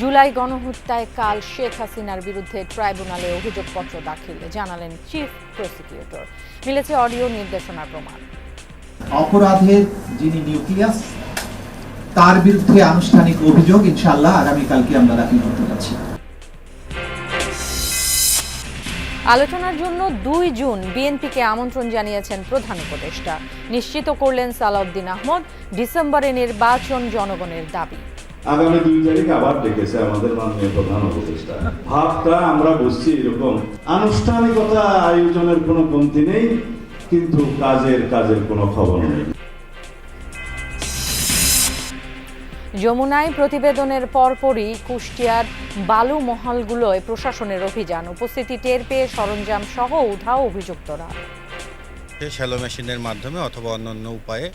জুলাই গণহত্যায় কাল শেখ হাসিনার বিরুদ্ধে ট্রাইব্যুনালে অভিযোগপত্র দাখিল জানালেন চিফ প্রসিকিউটর। মিলেছে অডিও নির্দেশনার প্রমাণ। অপরাধের যিনি নিউক্লিয়াস তার বিরুদ্ধে আনুষ্ঠানিক অভিযোগ ইনশাআল্লাহ আগামীকালকে আমরা দাখিল করতে যাচ্ছি। আলোচনার জন্য দুই জুন বিএনপিকে আমন্ত্রণ জানিয়েছেন প্রধান উপদেষ্টা। নিশ্চিত করলেন সালাউদ্দিন আহমদ ডিসেম্বরে নির্বাচন জনগণের দাবি। আগামী দুই তারিখ আবার ডেকেছে আমাদের মাননীয় প্রধান উপদেষ্টা। ভাবটা আমরা বুঝছি এরকম। আনুষ্ঠানিকতা আয়োজনের কোনো কমতি নেই, কিন্তু কাজের কাজের কোনো খবর নেই। যমুনায় প্রতিবেদনের পরপরই কুষ্টিয়ার বালু মহলগুলোয় প্রশাসনের অভিযান। উপস্থিতি টের পেয়ে সরঞ্জাম সহ উধাও অভিযুক্তরা। শ্যালো মেশিনের মাধ্যমে অথবা অন্যান্য উপায়ে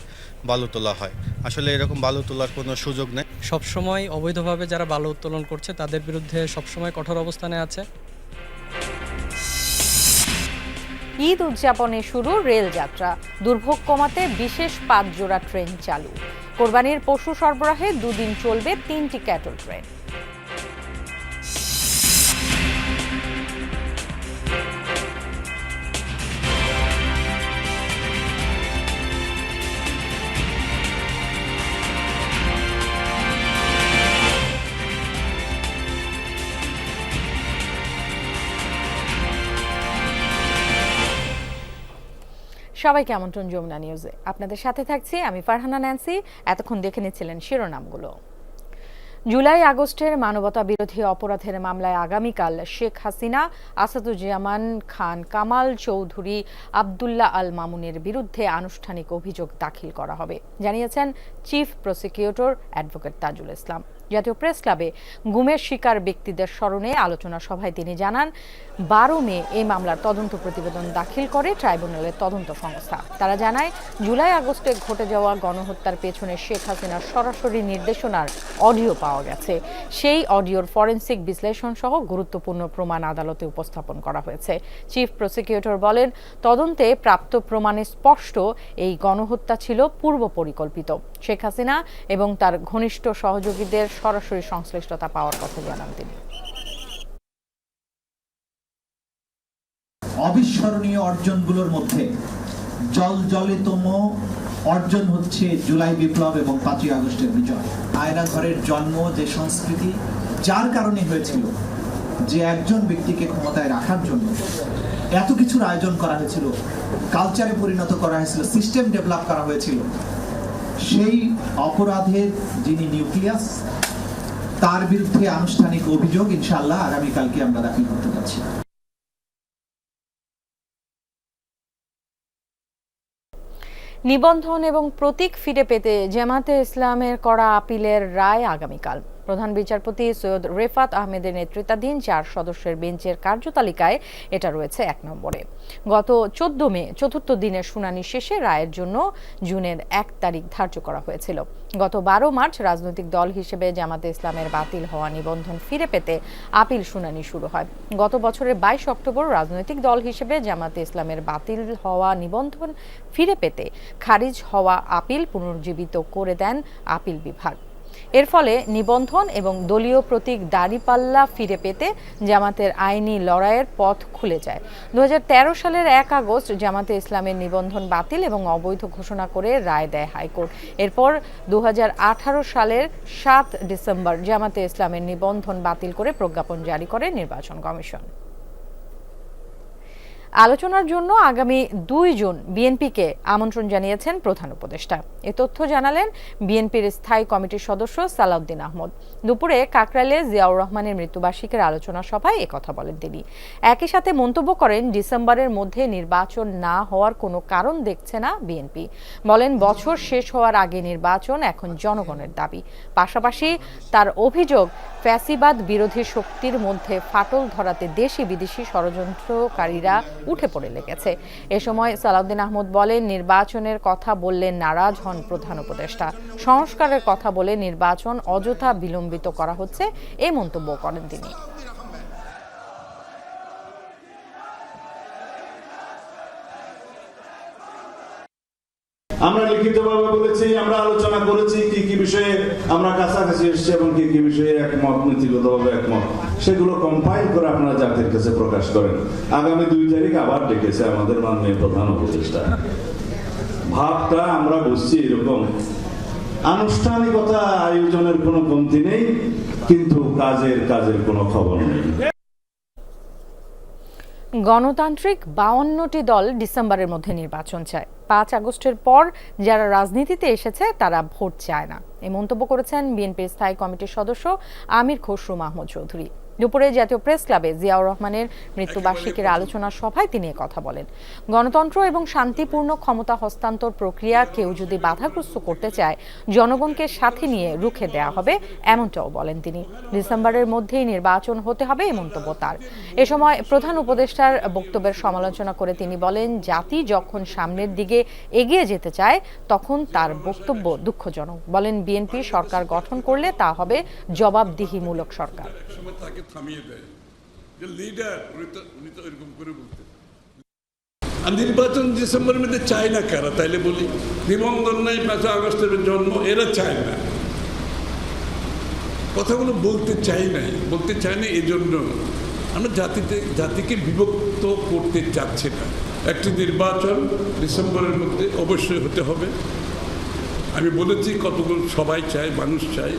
বালু তোলা হয়। আসলে এরকম বালু তোলার কোনো সুযোগ নেই। সবসময় অবৈধভাবে যারা বালু উত্তোলন করছে তাদের বিরুদ্ধে সবসময় কঠোর অবস্থানে আছে। ঈদ উদযাপনে শুরু রেল যাত্রা। দুর্ভোগ কমাতে বিশেষ পাঁচ জোড়া ট্রেন চালু। কোরবানির পশু সরবরাহে দুদিন চলবে তিনটি ক্যাটল ট্রেন। সবাইকে আমন্ত্রণ যমুনা নিউজে আপনাদের সাথে থাকছি আমি ফারহানা ন্যান্সি। এতক্ষণ দেখে নিচ্ছিলেন শিরোনামগুলো। জুলাই আগস্টের মানবতা বিরোধী অপরাধের মামলায় আগামীকাল শেখ হাসিনা, আসাদুজ্জামান খান, কামাল চৌধুরী, আবদুল্লাহ আল মামুনের বিরুদ্ধে আনুষ্ঠানিক অভিযোগ দাখিল করা হবে। জানিয়েছেন chief prosecutor advocate Tajul Islam. জাতীয় প্রেস ক্লাবে গুমের শিকার ব্যক্তিদের স্মরণে আলোচনা সভায় তিনি জানান, বারো মে এই মামলার তদন্ত প্রতিবেদন দাখিল করে ট্রাইব্যুনালের তদন্ত সংস্থা। তারা জানায়, জুলাই আগস্টে ঘটে যাওয়া গণহত্যার পেছনে শেখ হাসিনার সরাসরি নির্দেশনার অডিও পাওয়া গেছে। সেই অডিওর ফরেন্সিক বিশ্লেষণ সহ গুরুত্বপূর্ণ প্রমাণ আদালতে উপস্থাপন করা হয়েছে। চিফ প্রসিকিউটর বলেন, তদন্তে প্রাপ্ত প্রমাণে স্পষ্ট এই গণহত্যা ছিল পূর্ব পরিকল্পিত শেখ হাসিনা এবং তার ঘনিষ্ঠ সহযোগীদের সরাসরি সংশ্লিষ্টতা পাওয়ার কথা জানান তিনি। অবিস্মরণীয় অর্জনগুলোর মধ্যে জল জলেতম অর্জন হচ্ছে জুলাই বিপ্লব এবং পাঁচই আগস্টের বিজয়। আয়না ঘরের জন্ম, যে সংস্কৃতি, যার কারণে হয়েছিল যে একজন ব্যক্তিকে ক্ষমতায় রাখার জন্য এত কিছুর আয়োজন করা হয়েছিল, কালচারে পরিণত করা হয়েছিল, সিস্টেম ডেভেলপ করা হয়েছিল, সেই অপরাধের যিনি নিউক্লিয়াস তার বিরুদ্ধে আনুষ্ঠানিক অভিযোগ ইনশাআল্লাহ আগামীকালকে আমরা দাখিল করতে যাচ্ছি। নিবন্ধন এবং প্রতীক ফিরে পেতে জামাতে ইসলামের করা আপিলের রায় আগামীকাল। প্রধান বিচারপতি সৈয়দ রেফাত আহমেদের নেতৃত্বাধীন চার সদস্যের বেঞ্চের কার্যতালিকায় এটা রয়েছে এক নম্বরে। গত চোদ্দ মে, চতুর্থ দিনের শুনানি শেষে রায়ের জন্য জুনের এক তারিখ ধার্য করা হয়েছিল। গত বারো মার্চ রাজনৈতিক দল হিসেবে জামাতে ইসলামের বাতিল হওয়া নিবন্ধন ফিরে পেতে আপিল শুনানি শুরু হয়। গত বছরের বাইশ অক্টোবর রাজনৈতিক দল হিসেবে জামাতে ইসলামের বাতিল হওয়া নিবন্ধন ফিরে পেতে খারিজ হওয়া আপিল পুনর্জীবিত করে দেন আপিল বিভাগ। এর ফলে নিবন্ধন এবং দলীয় প্রতীক দাড়িপাল্লা ফিরে পেতে জামাতের আইনি লড়াইয়ের পথ খুলে যায়। দু হাজার তেরো সালের এক আগস্ট জামাতে ইসলামের নিবন্ধন বাতিল এবং অবৈধ ঘোষণা করে রায় দেয় হাইকোর্ট। এরপর দু হাজার আঠারো সালের সাত ডিসেম্বর জামাতে ইসলামের নিবন্ধন বাতিল করে প্রজ্ঞাপন জারি করে নির্বাচন কমিশন। আলোচনার জন্য আগামী দুই জুন বিএনপিকে আমন্ত্রণ জানিয়েছেন প্রধান উপদেষ্টা। এ তথ্য জানালেন বিএনপির স্থায়ী কমিটির সদস্য সালাউদ্দিন আহমদ। দুপুরে কাকরাইলে জিয়াউর রহমানের মৃত্যুবার্ষিকীর আলোচনা সভায় কথা বলেন তিনি। একই সাথে মন্তব্য করেন, ডিসেম্বরের মধ্যে নির্বাচন না হওয়ার কোনো কারণ দেখছে না বিএনপি। বলেন, বছর শেষ হওয়ার আগে নির্বাচন এখন জনগণের দাবি। পাশাপাশি তার অভিযোগ, ফ্যাসিবাদ বিরোধী শক্তির মধ্যে ফাটল ধরাতে দেশি বিদেশি ষড়যন্ত্রকারীরা উঠে পড়ে লেগেছে। এ সময় সালাউদ্দিন আহমদ বলেন, নির্বাচনের কথা বললে নারাজ হন প্রধান উপদেষ্টা। সংস্কারের কথা বলে নির্বাচন অযথা বিলম্বিত করা হচ্ছে, এ মন্তব্য করেন তিনি। আমরা লিখিতভাবে বলেছি, আমরা আলোচনা করেছি কি কি বিষয়ে আমরা কাছাকাছি এসেছি এবং কি কি বিষয়ে একমত, নীতিগতভাবে একমত। সেগুলো কম্পাইল করে আপনারা জাতির কাছে প্রকাশ করেন। আগামী দুই তারিখ আবার ডেকেছে আমাদের মাননীয় প্রধান উপদেষ্টা। ভাবটা আমরা বুঝছি এরকম। আনুষ্ঠানিকতা আয়োজনের কোনো কমতি নেই, কিন্তু কাজের কাজের কোনো খবর নেই। গণতান্ত্রিক বাউন্নটি দল ডিসেম্বরের মধ্যে নির্বাচন চায়। পাঁচ আগস্টের পর যারা রাজনীতিতে এসেছে, তারা ভোট চায় না। এ মন্তব্য করেছেন বিএনপির স্থায়ী কমিটির সদস্য আমির খসরু মাহমুদ চৌধুরী। দুপুরে জাতীয় প্রেস ক্লাবে জিয়াউর রহমানের মৃত্যুবার্ষিকীর আলোচনা সভায় তিনি এ কথা বলেন। গণতন্ত্র এবং শান্তিপূর্ণ ক্ষমতা হস্তান্তর প্রক্রিয়া কেউ যদি বাধাগ্রস্ত করতে চায় জনগণকে সাথে নিয়ে রুখে দেয়া হবে এমনটাও বলেন তিনি। ডিসেম্বরের মধ্যেই নির্বাচন হতে হবে এই মন্তব্য তার। এ সময় প্রধান উপদেষ্টার বক্তব্যের সমালোচনা করে তিনি বলেন জাতি যখন সামনের দিকে এগিয়ে যেতে চায় তখন তার বক্তব্য দুঃখজনক। বলেন বিএনপি সরকার গঠন করলে তা হবে জবাবদিহিমূলক সরকার। থামিয়ে দেয় যে লিডার এরকম করে বলতেন আর নির্বাচন ডিসেম্বরের মধ্যে চায় না কারা তাইলে বলি নিবন্ধন নেই পাঁচই আগস্টের জন্ম এরা চায় না কথাগুলো বলতে চাই নাই বলতে চাই না এই জন্য আমরা জাতিতে জাতিকে বিভক্ত করতে চাচ্ছি না একটি নির্বাচন ডিসেম্বরের মধ্যে অবশ্যই হতে হবে আমি বলেছি কতগুলো সবাই চায় মানুষ চায়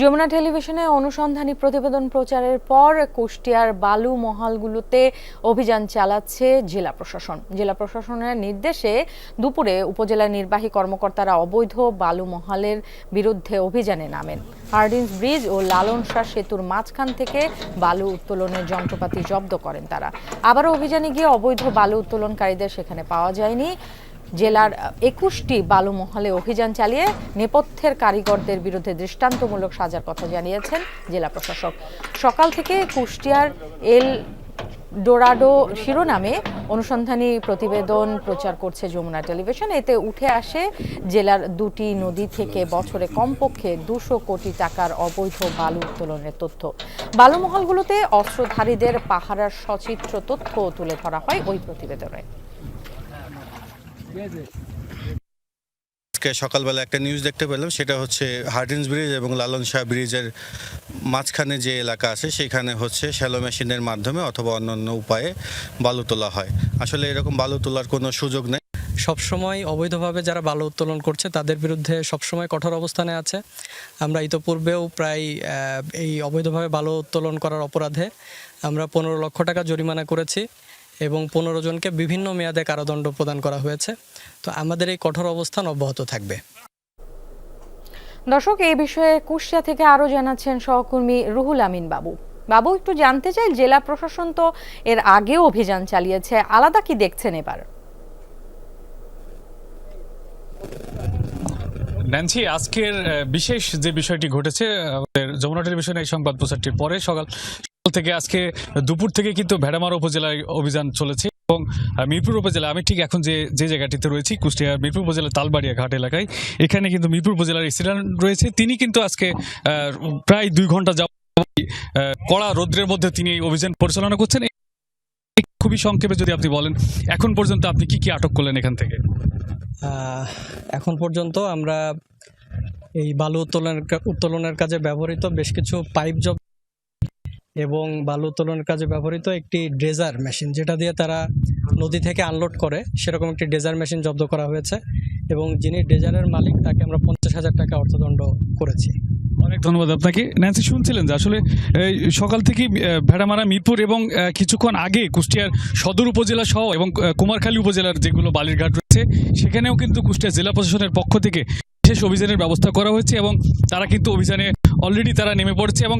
যমুনা টেলিভিশনে অনুসন্ধানী প্রতিবেদন প্রচারের পর কুষ্টিয়ার বালু মহালগুলোতে অভিযান চালাচ্ছে জেলা প্রশাসন। জেলা প্রশাসনের নির্দেশে দুপুরে উপজেলা নির্বাহী কর্মকর্তারা অবৈধ বালু মহালের বিরুদ্ধে অভিযানে নামেন। হার্ডিন্স ব্রিজ ও লালন শাহ সেতুর মাঝখান থেকে বালু উত্তোলনের যন্ত্রপাতি জব্দ করেন তারা। আবারও অভিযানে গিয়ে অবৈধ বালু উত্তোলনকারীদের সেখানে পাওয়া যায়নি। জেলার একুশটি বালুমহলে অভিযান চালিয়ে নেপথ্যের কারিগরদের বিরুদ্ধে দৃষ্টান্তমূলক সাজার কথা জানিয়েছেন জেলা প্রশাসক। সকাল থেকে কুষ্টিয়ার এল ডোরাডো শিরোনামে অনুসন্ধানী প্রতিবেদন প্রচার করছে যমুনা টেলিভিশন। এতে উঠে আসে জেলার দুটি নদী থেকে বছরে কমপক্ষে দুশো কোটি টাকার অবৈধ বালু উত্তোলনের তথ্য। বালুমহলগুলোতে অস্ত্রধারীদের পাহারার সচিত্র তথ্য তুলে ধরা হয় ওই প্রতিবেদনে। আজকে সকালবেলা একটা নিউজ দেখতে পেলাম, সেটা হচ্ছে হার্ডিন্স ব্রিজ এবং লালন শাহ ব্রিজের মাঝখানে যে এলাকা আছে, সেখানে হচ্ছে শ্যালো মেশিনের মাধ্যমে অথবা অন্যান্য উপায়ে বালু তোলা হয়। আসলে এরকম বালু তোলার কোনো সুযোগ নেই। সবসময় অবৈধভাবে যারা বালু উত্তোলন করছে, তাদের বিরুদ্ধে সবসময় কঠোর অবস্থানে আছে। আমরা ইতোপূর্বেও প্রায় এই অবৈধভাবে বালু উত্তোলন করার অপরাধে আমরা পনেরো লক্ষ টাকা জরিমানা করেছি। এবং পনেরো জনকে বিভিন্ন মেয়াদে কারাদণ্ড প্রদান করা হয়েছে। তো আমাদের এই কঠোর অবস্থান অব্যাহত থাকবে। দর্শক এই বিষয়ে কুষ্টিয়া থেকে আরও জানাচ্ছেন সহকর্মী রুহুল আমিন বাবু। বাবু একটু জানতে চাই জেলা প্রশাসন তো এর আগেও অভিযান চালিয়েছে। আলাদা কি দেখছেন এবার? ন্যান্সি আজকের বিশেষ যে বিষয়টি ঘটেছে আমাদের যমুনা টেলিভিশনে এই সংবাদ প্রচারটির পরে সকাল সকাল থেকে আজকে দুপুর থেকে কিন্তু ভেড়ামারা উপজেলায় অভিযান চলেছে এবং মিরপুর উপজেলা, আমি ঠিক এখন যে যে জায়গাটিতে রয়েছি, কুষ্টিয়া মিরপুর উপজেলা তালবাড়িয়া ঘাট এলাকায়, এখানে কিন্তু মিরপুর উপজেলার এসিডেন্ট রয়েছে। তিনি কিন্তু আজকে প্রায় দুই ঘণ্টা যাব কড়া রৌদ্রের মধ্যে তিনি এই অভিযান পরিচালনা করছেন। খুবই সংক্ষেপে যদি আপনি বলেন, এখন পর্যন্ত আপনি কি কি আটক করলেন এখান থেকে? এখন পর্যন্ত আমরা এই বালু উত্তোলনের উত্তোলনের কাজে ব্যবহৃত বেশ কিছু পাইপ জব এবং বালু উত্তোলনের কাজে ব্যবহৃত একটি ড্রেজার মেশিন, যেটা দিয়ে তারা নদী থেকে আনলোড করে। সেরকম একটি ড্রেজার মেশিন জব্দ করা হয়েছে এবং যিনি ড্রেজারের মালিক, তাকে আমরা পঞ্চাশ হাজার টাকা অর্থদণ্ড করেছি। অনেক ধন্যবাদ আপনাকে। ন্যান্সি শুনছিলেন যে আসলে সকাল থেকে ভেড়ামারা, মিরপুর এবং কিছুক্ষণ আগে কুষ্টিয়ার সদর উপজেলা সহ এবং কুমারখালী উপজেলার যেগুলো বালিরঘাট রয়েছে, সেখানেও কিন্তু কুষ্টিয়া জেলা প্রশাসনের পক্ষ থেকে বিশেষ অভিযানের ব্যবস্থা করা হয়েছে এবং তারা কিন্তু অভিযানে অলরেডি তারা নেমে পড়ছে এবং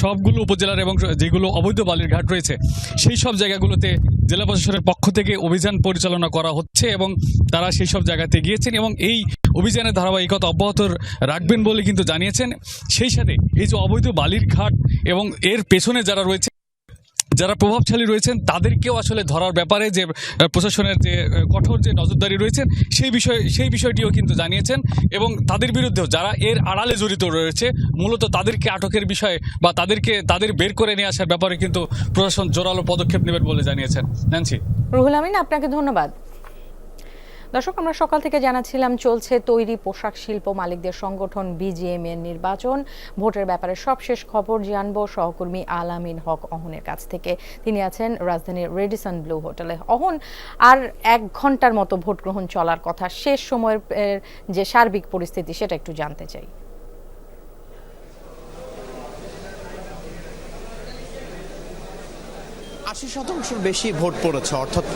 সবগুলো উপজেলার এবং যেগুলো অবৈধ বালির ঘাট রয়েছে, সেই সব জায়গাগুলোতে জেলা প্রশাসনের পক্ষ থেকে অভিযান পরিচালনা করা হচ্ছে এবং তারা সেই সব জায়গাতে গিয়েছেন এবং এই অভিযানের ধারাবাহিকতা অব্যাহত রাখবেন বলে কিন্তু জানিয়েছেন। সেই সাথে এই যে অবৈধ বালির ঘাট এবং এর পেছনে যারা রয়েছে যারা প্রভাবশালী রয়েছেন, তাদেরকেও আসলে ধরার ব্যাপারে যে প্রশাসনের যে কঠোর যে নজরদারি রয়েছেন সেই বিষয়ে, সেই বিষয়টিও কিন্তু জানিয়েছেন এবং তাদের বিরুদ্ধেও যারা এর আড়ালে জড়িত রয়েছে, মূলত তাদেরকে আটকের বিষয়ে বা তাদেরকে, তাদের বের করে নিয়ে আসার ব্যাপারে কিন্তু প্রশাসন জোরালো পদক্ষেপ নেবেন বলে জানিয়েছেন। জানছি রুহুল আমিন, আপনাকে ধন্যবাদ। দর্শক, আমরা সকাল থেকে জানাচ্ছিলাম, চলছে তৈরি পোশাক শিল্প মালিকদের সংগঠন বিজিএম এর নির্বাচন। ভোটের ব্যাপারে সবশেষ খবর জানব সহকর্মী আলামিন হক অহনের কাছ থেকে। তিনি আছেন রাজধানীর রেডিসন ব্লু হোটেলে। অহন, আর এক ঘণ্টার মতো ভোট গ্রহণ চলার কথা। শেষ সময়ের যে সার্বিক পরিস্থিতি, সেটা একটু জানতে চাই। আশি শতাংশের বেশি ভোট পড়েছে, অর্থাৎ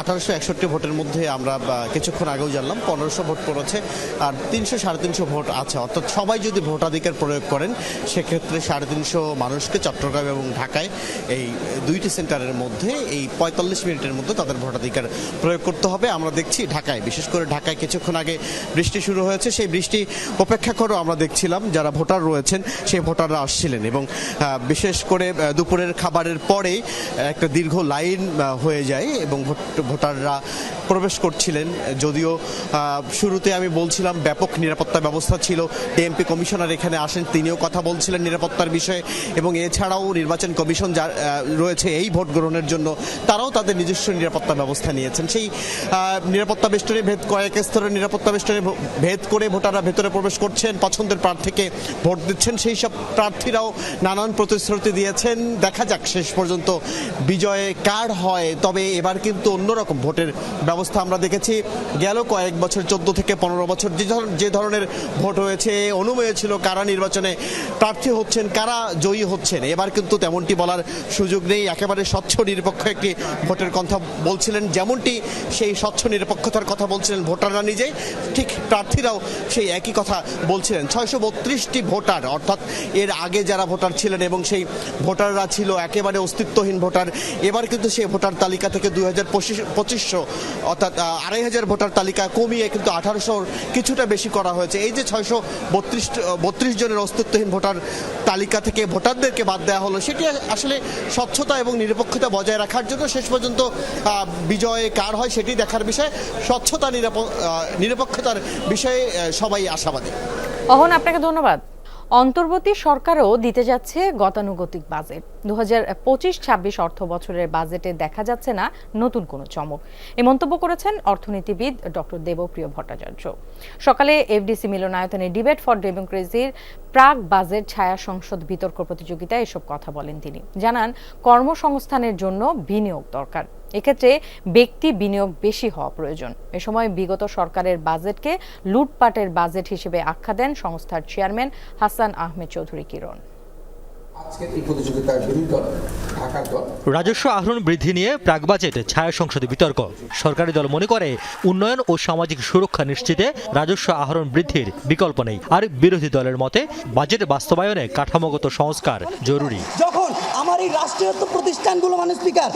আঠারোশো একষট্টি ভোটের মধ্যে আমরা কিছুক্ষণ আগেও জানলাম, পনেরোশো ভোট পড়েছে আর তিনশো সাড়ে তিনশো ভোট আছে। অর্থাৎ সবাই যদি ভোটাধিকার প্রয়োগ করেন, সেক্ষেত্রে সাড়ে তিনশো মানুষকে চট্টগ্রাম এবং ঢাকায় এই দুইটি সেন্টারের মধ্যে, এই পঁয়তাল্লিশ মিনিটের মধ্যে তাদের ভোটাধিকার প্রয়োগ করতে হবে। আমরা দেখছি ঢাকায়, বিশেষ করে ঢাকায় কিছুক্ষণ আগে বৃষ্টি শুরু হয়েছে, সেই বৃষ্টি উপেক্ষা করেও আমরা দেখছিলাম যারা ভোটার রয়েছেন, সেই ভোটাররা আসছিলেন এবং বিশেষ করে দুপুরের খাবারের পরে একটা দীর্ঘ লাইন হয়ে যায় এবং ভোট- ভোটাররা প্রবেশ করছিলেন। যদিও শুরুতে আমি বলছিলাম ব্যাপক নিরাপত্তা ব্যবস্থা ছিল। ডিএমপি কমিশনার এখানে আসেন, তিনিও কথা বলছিলেন নিরাপত্তার বিষয়ে এবং এছাড়াও নির্বাচন কমিশন যা রয়েছে এই ভোট গ্রহণের জন্য, তারাও তাদের নিজস্ব নিরাপত্তা ব্যবস্থা নিয়েছেন। সেই নিরাপত্তা বেষ্টনী ভেদ, কয়েক স্তরের নিরাপত্তা বেষ্টনী ভেদ করে ভোটাররা ভেতরে প্রবেশ করছেন, পছন্দের প্রার্থীকে ভোট দিচ্ছেন, সেই সব প্রার্থীরাও নানান প্রতিশ্রুতি দিয়েছেন। দেখা যাক, শেষ পর্যন্ত বিজয়ে কার হয়? তবে এবার কিন্তু অন্যরকম ভোটের ব্যবস্থা আমরা দেখেছি। গেল কয়েক বছর, চোদ্দ থেকে পনেরো বছর যে ধর- যে ধরনের ভোট হয়েছে, অনুমেয় ছিল কারা নির্বাচনে প্রার্থী হচ্ছেন, কারা জয়ী হচ্ছেন। এবার কিন্তু তেমনটি বলার সুযোগ নেই। একেবারে স্বচ্ছ নিরপেক্ষ একটি ভোটের কথা বলছিলেন যেমনটি সেই স্বচ্ছ নিরপেক্ষতার কথা বলছিলেন ভোটাররা নিজেই। ঠিক প্রার্থীরাও সেই একই কথা বলছিলেন। ছয়শো বত্রিশটি ভোটার, অর্থাৎ এর আগে যারা ভোটার ছিলেন এবং সেই ভোটাররা ছিল একেবারে অস্তিত্বহীন ভোটার এবার কিন্তু সেই ভোটার তালিকা থেকে দুই হাজার পঁচিশশো, অর্থাৎ আড়াই হাজার ভোটার তালিকা কমিয়ে কিন্তু আঠারোশোর কিছুটা বেশি করা হয়েছে। এই যে ছয়শো বত্রিশ বত্রিশ জনের অস্তিত্বহীন ভোটার তালিকা থেকে ভোটারদেরকে বাদ দেওয়া হলো, সেটি আসলে স্বচ্ছতা এবং নিরপেক্ষতা বজায় রাখার জন্য শেষ পর্যন্ত বিজয় কার হয় সেটি দেখার বিষয়। স্বচ্ছতা, নিরাপ- নিরপেক্ষতার বিষয়ে সবাই আশাবাদী। অহন, আপনাকে ধন্যবাদ। অন্তর্বর্তী সরকারও দিতে যাচ্ছে গতানুগতিক বাজেট। দু হাজার পঁচিশ, ছাব্বিশ অর্থ বছরের বাজেটে দেখা যাচ্ছে না নতুন কোনো চমক। এ মন্তব্য করেছেন অর্থনীতিবিদ ডক্টর দেবপ্রিয় ভট্টাচার্য। সকালে এফডিসি মিলনায়তনে ডিবেট ফর ডেমোক্রেসির প্রাক বাজেট ছায়া সংসদ বিতর্ক প্রতিযোগিতায় এসব কথা বলেন তিনি। জানান, কর্মসংস্থানের জন্য বিনিয়োগ দরকার। এক্ষেত্রে ব্যক্তি বিনিয়োগ বেশি হওয়া প্রয়োজন। এ সময় বিগত সরকারের বাজেটকে লুটপাটের বাজেট হিসেবে আখ্যা দেন সংস্থার চেয়ারম্যান হাসান আহমেদ চৌধুরী কিরণ। রাজস্ব আহরণ বৃদ্ধি নিয়ে প্রাক বাজেট ছায়া সংসদে বিতর্ক। সরকারি দল মনে করে উন্নয়ন ও সামাজিক সুরক্ষা নিশ্চিতে রাজস্ব আহরণ বৃদ্ধির বিকল্প নেই। আর বিরোধী দলের মতে বাজেট বাস্তবায়নে কাঠামোগত সংস্কার জরুরি। যখন আমার এই রাষ্ট্রায়ত্ত প্রতিষ্ঠানগুলো মানে স্পিকার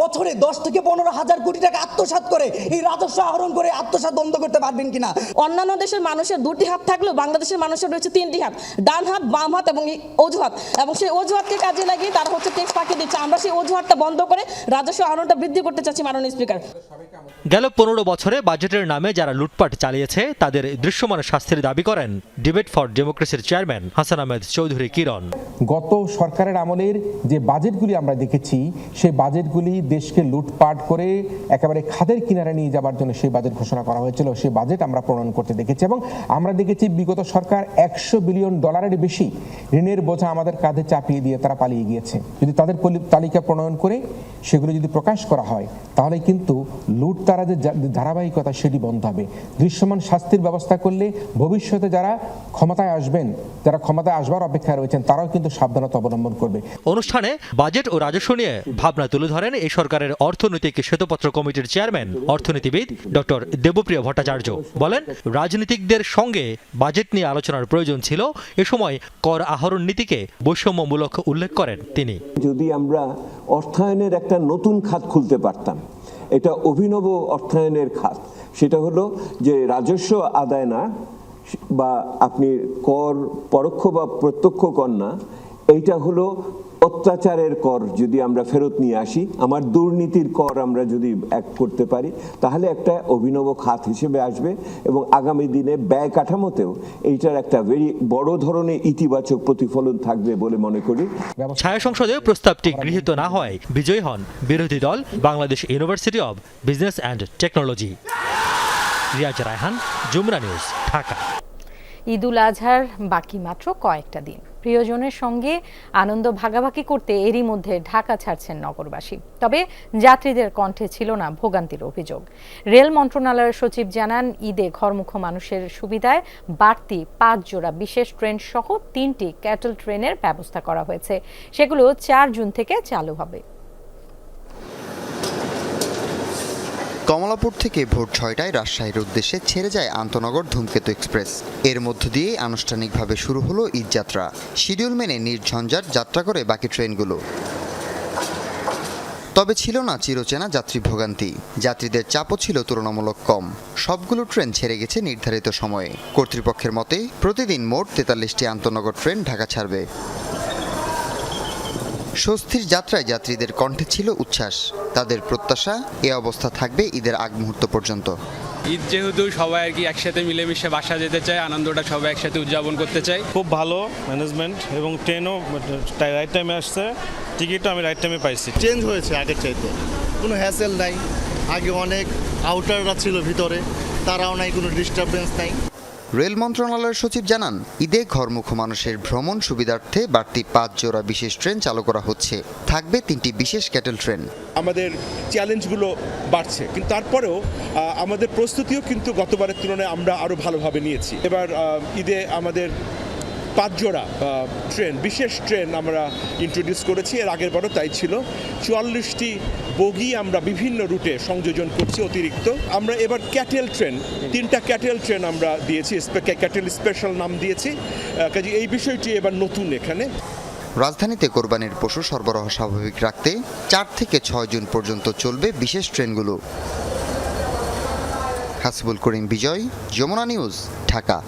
বছরে দশ থেকে পনেরো হাজার কোটি টাকা আত্মসাৎ করে এই রাজস্ব আহরণ করে আত্মসাৎ বন্ধ করতে পারবেন কিনা? অন্যান্য দেশের মানুষের দুটি হাত থাকলেও বাংলাদেশের মানুষের রয়েছে তিনটি হাত। ডান হাত বাম হাত এবং অজুহাত। এবং সেই অজুহাতকে কাজে লাগিয়ে তারা হচ্ছে ট্যাক্স ফাঁকি দিচ্ছে। আমরা সেই অজুহাতটা বন্ধ করে রাজস্ব আহরণটা বৃদ্ধি করতে চাচ্ছি মাননীয় স্পিকার। গেল পনেরো বছরে বাজেটের নামে যারা লুটপাট চালিয়েছে তাদের দৃশ্যমান শাস্তির দাবি করেন ডিবেট ফর ডেমোক্রেসির চেয়ারম্যান হাসান আহমেদ চৌধুরী কিরণ। গত সরকারের আমলের যে বাজেটগুলি আমরা দেখেছি সেই বাজেটগুলি দেশকে লুটপাট করে একেবারে খাদের কিনারে নিয়ে যাবার জন্য সেই বাজেট ঘোষণা করা হয়েছিল। সেই বাজেট আমরা প্রণয়ন করতে দেখেছি এবং আমরা দেখেছি বিগত সরকার একশো বিলিয়ন ডলারের বেশি ঋণের বোঝা আমাদের কাঁধে চাপিয়ে দিয়ে তারা পালিয়ে গিয়েছে। যদি তাদের তালিকা প্রণয়ন করে সেগুলো যদি প্রকাশ করা হয়, তাহলে কিন্তু লুট তারা যে ধারাবাহিকতা সেটি বন্ধ হবে। দৃশ্যমান শাস্তির ব্যবস্থা করলে ভবিষ্যতে যারা ক্ষমতায় আসবেন, যারা ক্ষমতায় আসবার অপেক্ষায় রয়েছেন, তারাও কিন্তু সাবধানতা অবলম্বন করবে। অনুষ্ঠানে বাজেট ও রাজস্ব নিয়ে ভাবনা তুলে ধরেন এই সরকারের অর্থনৈতিক শ্বেতপত্র কমিটির চেয়ারম্যান, অর্থনীতিবিদ ডক্টর দেবপ্রিয় ভট্টাচার্য। বলেন, রাজনীতিকদের সঙ্গে বাজেট নিয়ে আলোচনার প্রয়োজন ছিল। এ সময় কর আহরণ নীতিকে বৈষম্যমূলক উল্লেখ করেন তিনি। যদি আমরা অর্থায়নের একটা নতুন খাত খুলতে পারতাম, এটা অভিনব অর্থায়নের খাত, সেটা হলো যে রাজস্ব আদায় না, বা আপনি কর পরোক্ষ বা প্রত্যক্ষ কর না, এইটা হলো অত্যাচারের কর যদি আমরা ফেরত নিয়ে আসি আমার দুর্নীতির কর আমরা যদি এক করতে পারি তাহলে একটা অভিনব খাত হিসেবে আসবে এবং আগামী দিনে ব্যয় কাঠামোতেও এইটার একটা ভেরি বড় ধরনের ইতিবাচক প্রতিফলন থাকবে বলে মনে করি। ছায়া সংসদে প্রস্তাবটি গৃহীত না হয় বিজয়ী হন বিরোধী দল Bangladesh university of business and technology Riaz Raihan জুমরা news Dhaka. ঈদুল আজহার বাকি মাত্র কয়েকটা দিন। প্রিয়জনের সঙ্গে আনন্দ ভাগাভাগি করতে এরই মধ্যে ঢাকা ছাড়ছেন নগরবাসী। তবে যাত্রীদের কণ্ঠে ছিল না ভোগান্তির অভিযোগ। রেল মন্ত্রণালয়ের সচিব জানান, ঈদে ঘরমুখ মানুষের সুবিধায় বাড়তি পাঁচ জোড়া বিশেষ ট্রেন সহ তিনটি ক্যাটল ট্রেনের ব্যবস্থা করা হয়েছে। সেগুলো চার জুন থেকে চালু হবে। কমলাপুর থেকে ভোর ছয়টায় রাজশাহীর উদ্দেশ্যে ছেড়ে যায় আন্তনগর ধূমকেতু এক্সপ্রেস। এর মধ্য দিয়ে আনুষ্ঠানিকভাবে শুরু হলো ঈদযাত্রা শিডিউল মেনে নির্ঝঞ্ঝাট যাত্রা করে বাকি ট্রেনগুলো। তবে ছিল না চিরচেনা যাত্রী ভোগান্তি। যাত্রীদের চাপও ছিল তুলনামূলক কম। সবগুলো ট্রেন ছেড়ে গেছে নির্ধারিত সময়ে। কর্তৃপক্ষের মতে, প্রতিদিন মোট তেতাল্লিশটি আন্তনগর ট্রেন ঢাকা ছাড়বে। স্বস্তির যাত্রায় যাত্রীদের কণ্ঠে ছিল উচ্ছ্বাস। তাদের প্রত্যাশা এ অবস্থা থাকবে ঈদের আগ মুহূর্ত পর্যন্ত। ঈদ যেহেতু সবাই আর কি একসাথে মিলেমিশে বাসা যেতে চায় আনন্দটা সবাই একসাথে উদযাপন করতে চাই খুব ভালো ম্যানেজমেন্ট এবং ট্রেনও রাইট টাইমে আসছে। টিকিটও আমি রাইট টাইমে পাইছি। চেঞ্জ হয়েছে আগের চাইতে। কোনো হ্যাসেল নাই। আগে অনেক আউটাররা ছিল ভিতরে তারাও নাই কোনো ডিস্টারবেন্স নাই। রেল মন্ত্রণালয়ের সচিব জানান, ঈদে ঘরমুখ মানুষের ভ্রমণ সুবিধার্থে বাড়তি পাঁচ জোড়া বিশেষ ট্রেন চালু করা হচ্ছে। থাকবে তিনটি বিশেষ ক্যাটেল ট্রেন। আমাদের চ্যালেঞ্জগুলো বাড়ছে, কিন্তু তারপরেও আমাদের প্রস্তুতিও কিন্তু গতবারের তুলনায় আমরা আরও ভালোভাবে নিয়েছি। এবার ঈদে আমাদের পাঁচ জোড়া ট্রেন, বিশেষ ট্রেন আমরা ইন্ট্রোডিউস করেছি, এর আগের বারও তাই ছিল। চুয়াল্লিশটি বগি আমরা বিভিন্ন রুটে সংযোজন করছি অতিরিক্ত। আমরা এবার ক্যাটেল ট্রেন, তিনটা ক্যাটেল ট্রেন আমরা দিয়েছি ক্যাটেল স্পেশাল নাম দিয়েছি। কাজে এই বিষয়টি এবার নতুন এখানে। রাজধানীতে কোরবানির পশু সরবরাহ স্বাভাবিক রাখতে চার থেকে ছয় জুন পর্যন্ত চলবে বিশেষ ট্রেনগুলো। হাসিবুল করিম বিজয়, যমুনা নিউজ, ঢাকা।